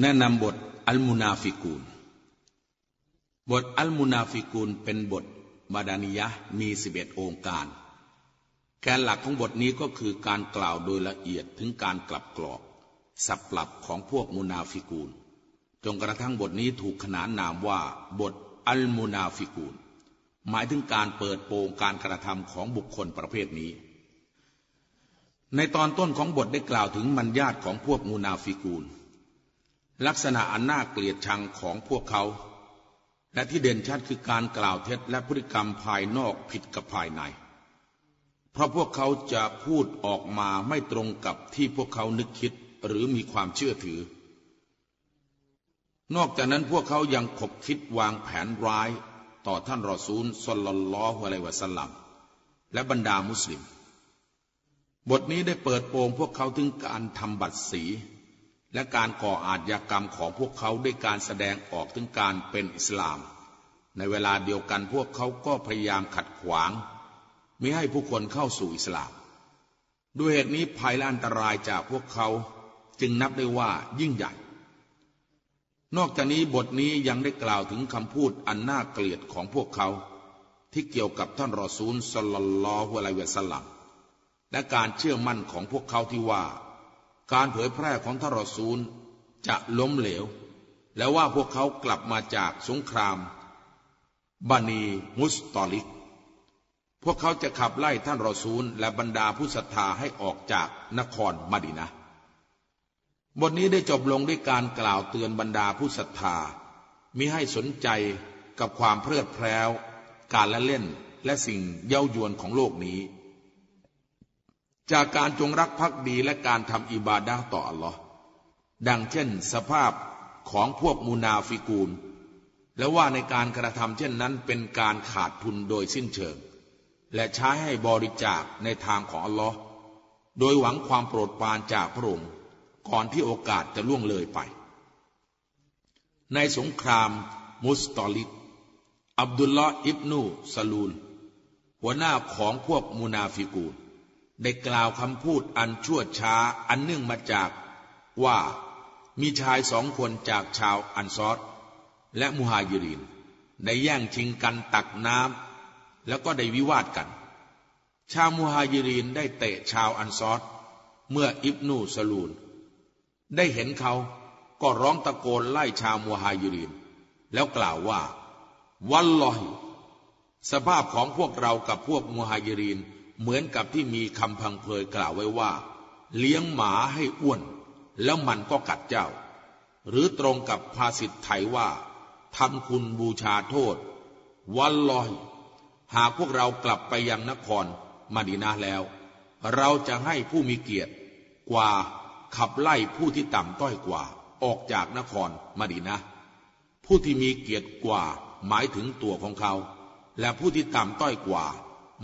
แนะนำบทอัลมุนาฟิกูนบทอัลมุนาฟิกูนเป็นบทบาดานิยะมีสิบเอ็ดองค์การ แกนหลักของบทนี้ก็คือการกล่าวโดยละเอียดถึงการกลับกรอก สับปรับของพวกมุนาฟิกูนจนกระทั่งบทนี้ถูกขนานนามว่า บทอัลมุนาฟิกูนหมายถึงการเปิดโปงการกระทำของบุคคลประเภทนี้ ในตอนต้นของบทได้กล่าวถึงมันญาตของพวกมุนาฟิกูน ลักษณะอันน่าเกลียดชังของพวกเขา และที่เด่นชัดคือการกล่าวเท็จและพฤติกรรมภายนอกผิดกับภายใน เพราะพวกเขาจะพูดออกมาไม่ตรงกับที่พวกเขานึกคิดหรือมีความเชื่อถือ นอกจากนั้นพวกเขายังขบคิดวางแผนร้ายต่อท่านรอซูลสลลลอฮุอะลัยวะสัลลัมและบรรดามุสลิม บทนี้ได้เปิดโปงพวกเขาถึงการทำบัตรสี และการก่ออาชญากรรมของพวกเขาด้วยการแสดงออกถึงการเป็นอิสลาม ในเวลาเดียวกันพวกเขาก็พยายามขัดขวางไมิให้ผู้คนเข้าสู่อิสลาม ด้วยเหตุนี้ภัยและอันตรายจากพวกเขาจึงนับได้ว่ายิ่งใหญ่ นอกจากนี้บทนี้ยังได้กล่าวถึงคำพูดอันน่าเกลียดของพวกเขา ที่เกี่ยวกับท่านรอซูลสลลลอฮุอะลัยวะสลัมและการเชื่อมั่นของพวกเขาที่ว่า การเผยแพร่ของทารอซูลจะล้มเหลว และว่าพวกเขากลับมาจากสงครามบานีมุสตอลิก พวกเขาจะขับไล่ท่านรอซูล และบรรดาผู้ศรัทธาให้ออกจากนครมาดินะบทนี้ได้จบลงด้วยการกล่าวเตือนบรรดาผู้ศรัทธามิให้สนใจกับความเพลิดเพลินการละเล่นและสิ่งเย้ายวนของโลกนี้ จากการจงรักภักดีและการทำอิบาดาต่ออัลลอฮ์ดังเช่นสภาพของพวกมูนาฟิกูล และว่าในการกระทำเช่นนั้นเป็นการขาดทุนโดยสิ้นเชิง และใช้ให้บริจาคในทางของอัลลอฮ์โดยหวังความโปรดปรานจากพระองค์ก่อนที่โอกาสจะล่วงเลยไป ในสงคราม มุสตอลิดอับดุลลอฮ์อิบนูซาลูล หัวหน้าของพวกมูนาฟิกูล ได้กล่าวคำพูดอันชั่วช้าอันเนื่องมาจากว่ามีชายสองคนจากชาวอันซอดและมุฮายิรินได้แย่งชิงกันตักน้ำแล้วก็ได้วิวาทกัน ชาวมุฮายิรินได้เตะชาวอันซอดเมื่ออิบนูสลูน ได้เห็นเขาก็ร้องตะโกนไล่ชาวมุฮายิริน แล้วกล่าวว่า วัลลอฮิสภาพของพวกเรากับพวกมุฮายิริน เหมือนกับที่มีคำพังเพยกล่าวไว้ว่า เลี้ยงหมาให้อ้วน แล้วมันก็กัดเจ้า หรือตรงกับภาษิตไทยว่าทำคุณบูชาโทษ วันลอย หากพวกเรากลับไปยังนครมาดีนาแล้ว เราจะให้ผู้มีเกียรติกว่าขับไล่ผู้ที่ต่ำต้อยกว่า ออกจากนครมาดีนาผู้ที่มีเกียรติกว่าหมายถึงตัวของเขา และผู้ที่ต่ำต้อยกว่า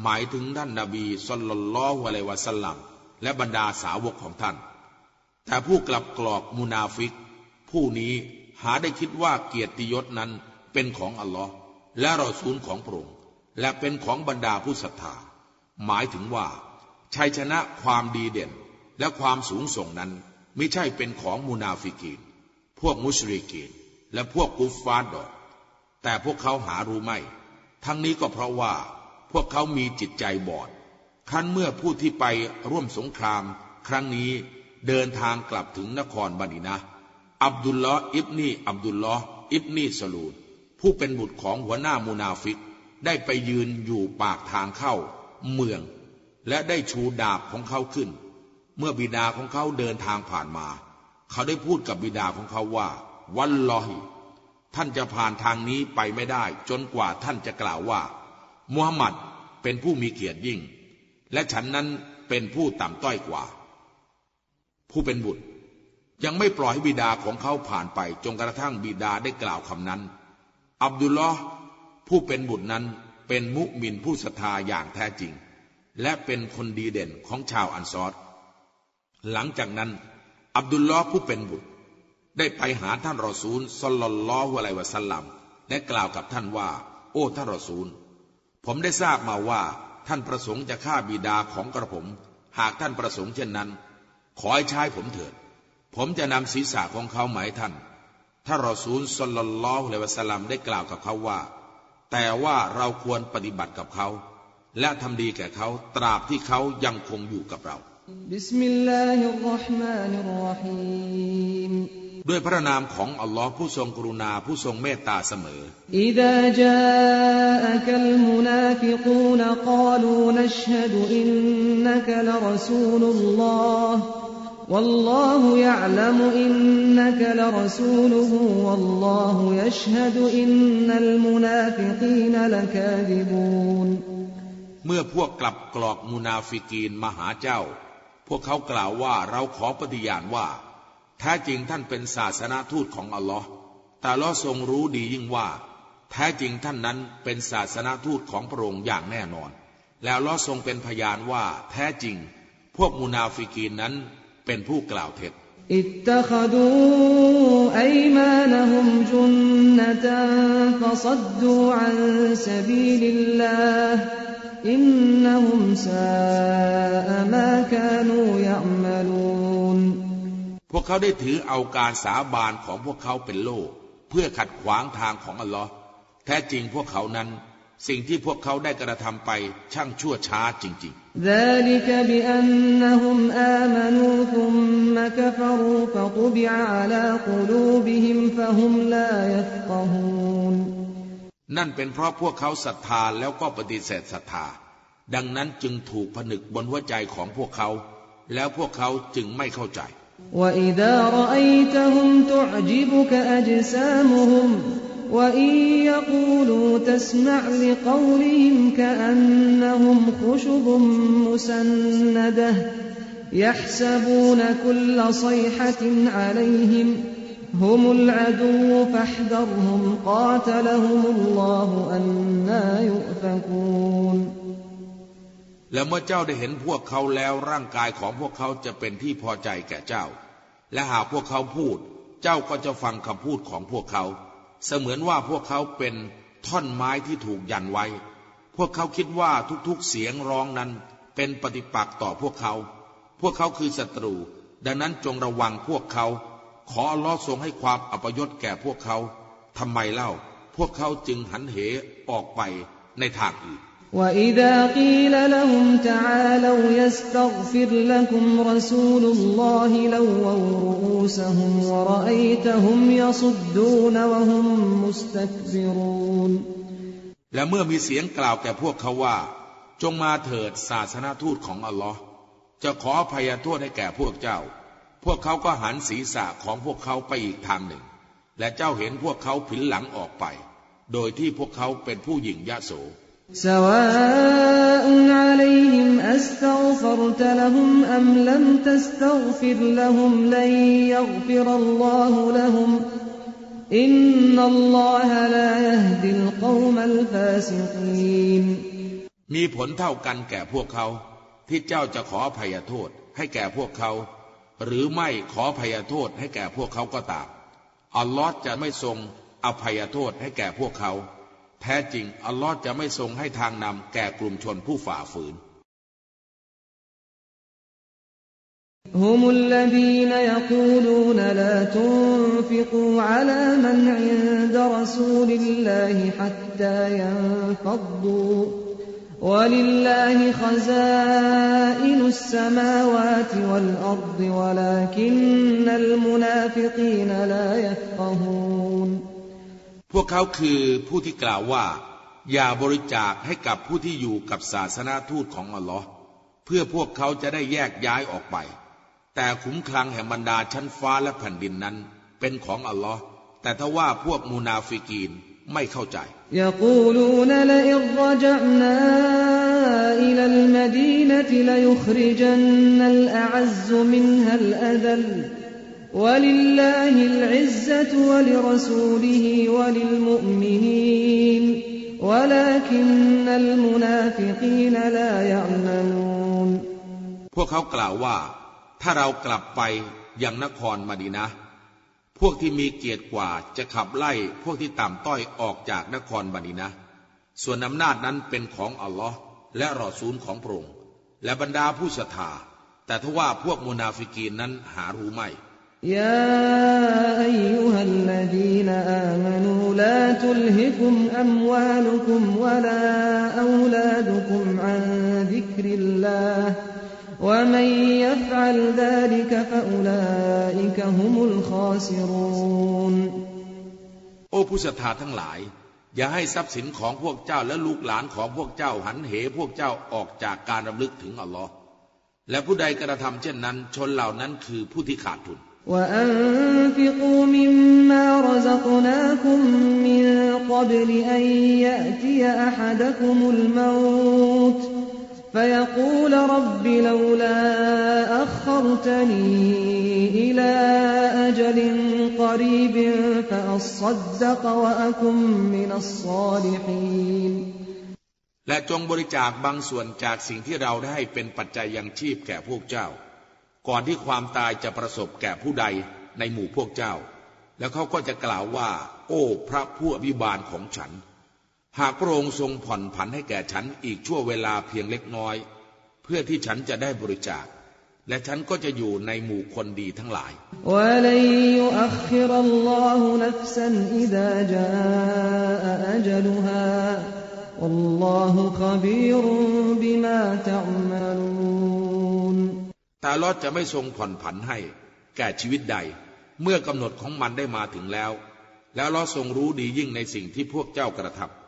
หมายถึงท่านนาบีสุลลัลลอฮุอะลัยวะสัลลัมและบรรดาสาวกของท่าน แต่ผู้กลับกรอกมุนาฟิก ผู้นี้หาได้คิดว่าเกียรติยศนั้นเป็นของอัลลอฮ์และรอซูลของพระองค์และเป็นของบรรดาผู้ศรัทธา หมายถึงว่า ชัยชนะความดีเด่นและความสูงส่งนั้นไม่ใช่เป็นของมุนาฟิกีน พวกมุชริกีน และพวกกุฟฟาดอก แต่พวกเขาหารู้ไม่ ทั้งนี้ก็เพราะว่า พวกเขามีจิตใจบอด ครั้นเมื่อผู้ที่ไปร่วมสงคราม ครั้งนี้เดินทางกลับถึงนครบานินะ อับดุลลอฮ์อิบนีอับดุลลอฮ์อิบนีสลูดผู้เป็นบุตรของหัวหน้ามูนาฟิก ได้ไปยืนอยู่ปากทางเข้า เมือง และได้ชูดาบของเขาขึ้น เมื่อบิดาของเขาเดินทางผ่านมา เขาได้พูดกับบิดาของเขาว่า วันลอฮิท่านจะผ่านทางนี้ไปไม่ได้ จนกว่าท่านจะกล่าวว่า มุฮัมหมัดเป็นผู้มีเกียรติยิ่ง และฉันนั้นเป็นผู้ต่ำต้อยกว่า ผู้เป็นบุตร ยังไม่ปล่อยให้บิดาของเขาผ่านไปจนกระทั่งบิดาได้กล่าวคำนั้น อับดุลลอฮ์ผู้เป็นบุตรนั้นเป็นมุมินผู้ศรัทธาอย่างแท้จริง และเป็นคนดีเด่นของชาวอันซอดหลังจากนั้น อับดุลลอฮ์ผู้เป็นบุตร ได้ไปหาท่านรอซูลสลลลอฮุอะลัยวะสัลลัมและกล่าวกับท่านว่า โอ้ท่านรอซูล ผมได้ทราบมาว่าท่านประสงค์จะฆ่าบิดาของกระผม หากท่านประสงค์เช่นนั้น ขอให้ชายผมเถิด ผมจะนำศีรษะของเขาหมายท่าน ถ้ารอซูลสลลลอฮุเลวะสลัมได้กล่าวกับเขาว่า แต่ว่าเราควรปฏิบัติกับเขา และทำดีแก่เขาตราบที่เขายังคงอยู่กับเราบิสมิลลาฮิรราะห์มานิรราะฮีม ด้วยพระนามของอัลลอฮ์ผู้ทรงกรุณาผู้ทรงเมตตาเสมอ إذا جاءك المنافقون قالوا نشهد إنك لرسول الله والله يعلم إنك لرسوله والله يشهد إن المنافقين لكاذبون เมื่อพวกกลับกรอกมุนาฟิกีนมาหาเจ้า พวกเขากล่าวว่าเราขอปฏิญาณว่า แท้จริงท่านเป็นศาสนาทูตของอัลลอฮ์แต่ลอทรงรู้ดียิ่งว่า แท้จริงท่านนั้นเป็นศาสนาทูตของพระองค์อย่างแน่นอน แล้วลอทรงเป็นพยานว่าแท้จริง พวกมูนาฟิกีนนั้นเป็นผู้กล่าวเท็จอิตตะคดูอมานะฮุมจุนนะตันฟะซัดดูอันซะบีลิลลาห์อินนะฮุมซาอะมาคานูยะมลู พวกเขาได้ถือเอาการสาบานของพวกเขาเป็นโล่เพื่อขัดขวางทางของอัลลอฮ์แท้จริงพวกเขานั้น สิ่งที่พวกเขาได้กระทำไปช่างชั่วช้าจริง ذلك بأنهم آمنوا ثم كفروا فطبع على قلوبهم فهم لا يفقهون ๆ นั่นเป็นเพราะพวกเขาศรัทธาแล้วก็ปฏิเสธศรัทธา ดังนั้นจึงถูกผนึกบนหัวใจของพวกเขา แล้วพวกเขาจึงไม่เข้าใจ وإذا رأيتهم تعجبك أجسامهم وإن يقولوا تسمع لقولهم كأنهم خشب مسندة يحسبون كل صيحة عليهم هم العدو فاحذرهم قاتلهم الله أنا يؤفكون และเมื่อเจ้าได้เห็นพวกเขาแล้วร่างกายของพวกเขาจะเป็นที่พอใจแก่เจ้า และหากพวกเขาพูด เจ้าก็จะฟังคำพูดของพวกเขา เสมือนว่าพวกเขาเป็นท่อนไม้ที่ถูกยันไว้ พวกเขาคิดว่าทุกๆเสียงร้องนั้นเป็นปฏิปักษ์ต่อพวกเขา พวกเขาคือศัตรู ดังนั้นจงระวังพวกเขา ขออัลลอฮ์ทรงให้ความอัปยศแก่พวกเขาทำไมเล่า พวกเขาจึงหันเหออกไปในทางอื่น وإذا قيل لهم تعالوا يستغفر لكم رسول الله لووا رؤوسهم ورأيتهم يصدون وهم مستكبرون และเมื่อมีเสียงกล่าวแก่พวกเขาว่า จงมาเถิดศาสนาทูตของอัลลอฮ์จะขออภัยโทษให้แก่พวกเจ้า พวกเขาก็หันศีรษะของพวกเขาไปอีกทางหนึ่ง และเจ้าเห็นพวกเขาผินหลังออกไป โดยที่พวกเขาเป็นผู้หญิงยะโส سواء عليهم أستغفرت لهم أم لم تستغفر لهم لن يغفر الله لهم إن الله لا يهدي القوم الفاسقين มีผลเท่ากันแก่พวกเขา ที่เจ้าจะขออภัยโทษให้แก่พวกเขา หรือไม่ขออภัยโทษให้แก่พวกเขาก็ตามอัลลอฮ์จะไม่ทรงอภัยโทษให้แก่พวกเขา แท้จริงอัลลอฮ์จะไม่ทรงให้ทางนำแก่กลุ่มชนผู้ฝ่าฝืน هم الذين يقولون لا تنفقوا على من عند رسول الله حتى ينفضوا ولله خزائن السماوات والأرض ولكن المنافقين لا يفقهون พวกเขาคือผู้ที่กล่าวว่า อย่าบริจาคให้กับผู้ที่อยู่กับศาสนาทูตของอัลลอฮ์เพื่อพวกเขาจะได้แยกย้ายออกไป แต่ขุมคลังแห่งบรรดาชั้นฟ้าและแผ่นดินนั้น เป็นของอัลลอฮ์แต่ถ้าว่าพวกมูนาฟิกีนไม่เข้าใจ يقولون لئن رجعنا إلى المدينة ليخرجن الأعز منها الأذل ولله العزة ولرسوله وللمؤمنين ولكن المنافقين لا يعلمون พวกเขากล่าวว่า ถ้าเรากลับไปยังนครมาดีนะ พวกที่มีเกียรติกว่าจะขับไล่พวกที่ต่ำต้อยออกจากนครมาดีนะ ส่วนอำนาจนั้นเป็นของอัลลอฮ์และรอซูลของพระองค์และบรรดาผู้ศรัทธา แต่ทว่าพวกมุนาฟิกีนนั้นหารู้ไม่ يا أيها الذين آمنوا لا تلهكم أموالكم ولا أولادكم عن ذكر الله ومن يفعل ذلك فأولئك هم الخاسرون โอ้ผู้ศรัทธาทั้งหลาย อย่าให้ทรัพย์สินของพวกเจ้าและลูกหลานของพวกเจ้าหันเหพวกเจ้าออกจากการรำลึกถึงอัลลอฮ์และผู้ใดกระทำเช่นนั้น ชนเหล่านั้นคือผู้ที่ขาดทุน وأنفقوا مما رزقناكم من قبل أن يأتي أحدكم الموت فيقول رب لولا أخرتني إلى أجل قريب فأصدق وأكن من الصالحين และจงบริจาคบางส่วนจากสิ่งที่เราได้ให้เป็นปัจจัยยังชีพแก่พวกเจ้า ก่อนที่ความตายจะประสบแก่ผู้ใดในหมู่พวกเจ้า แล้วเขาก็จะกล่าวว่า โอ้ พระผู้อภิบาลของฉัน หากพระองค์ทรงผ่อนผันให้แก่ฉันอีกชั่วเวลาเพียงเล็กน้อย เพื่อที่ฉันจะได้บริจาค และฉันก็จะอยู่ในหมู่คนดีทั้งหลาย ولن يؤخر الله نفسا إذا جاء أجلها والله خبير بما تعملون แ ต่ลอดจะไม่ทรงผ่อนผันให้ แก่ชีวิตใด เมื่อกำหนดของมันได้มาถึงแล้ว แล้วลอทรงรู้ดียิ่งในสิ่งที่พวกเจ้ากระทำ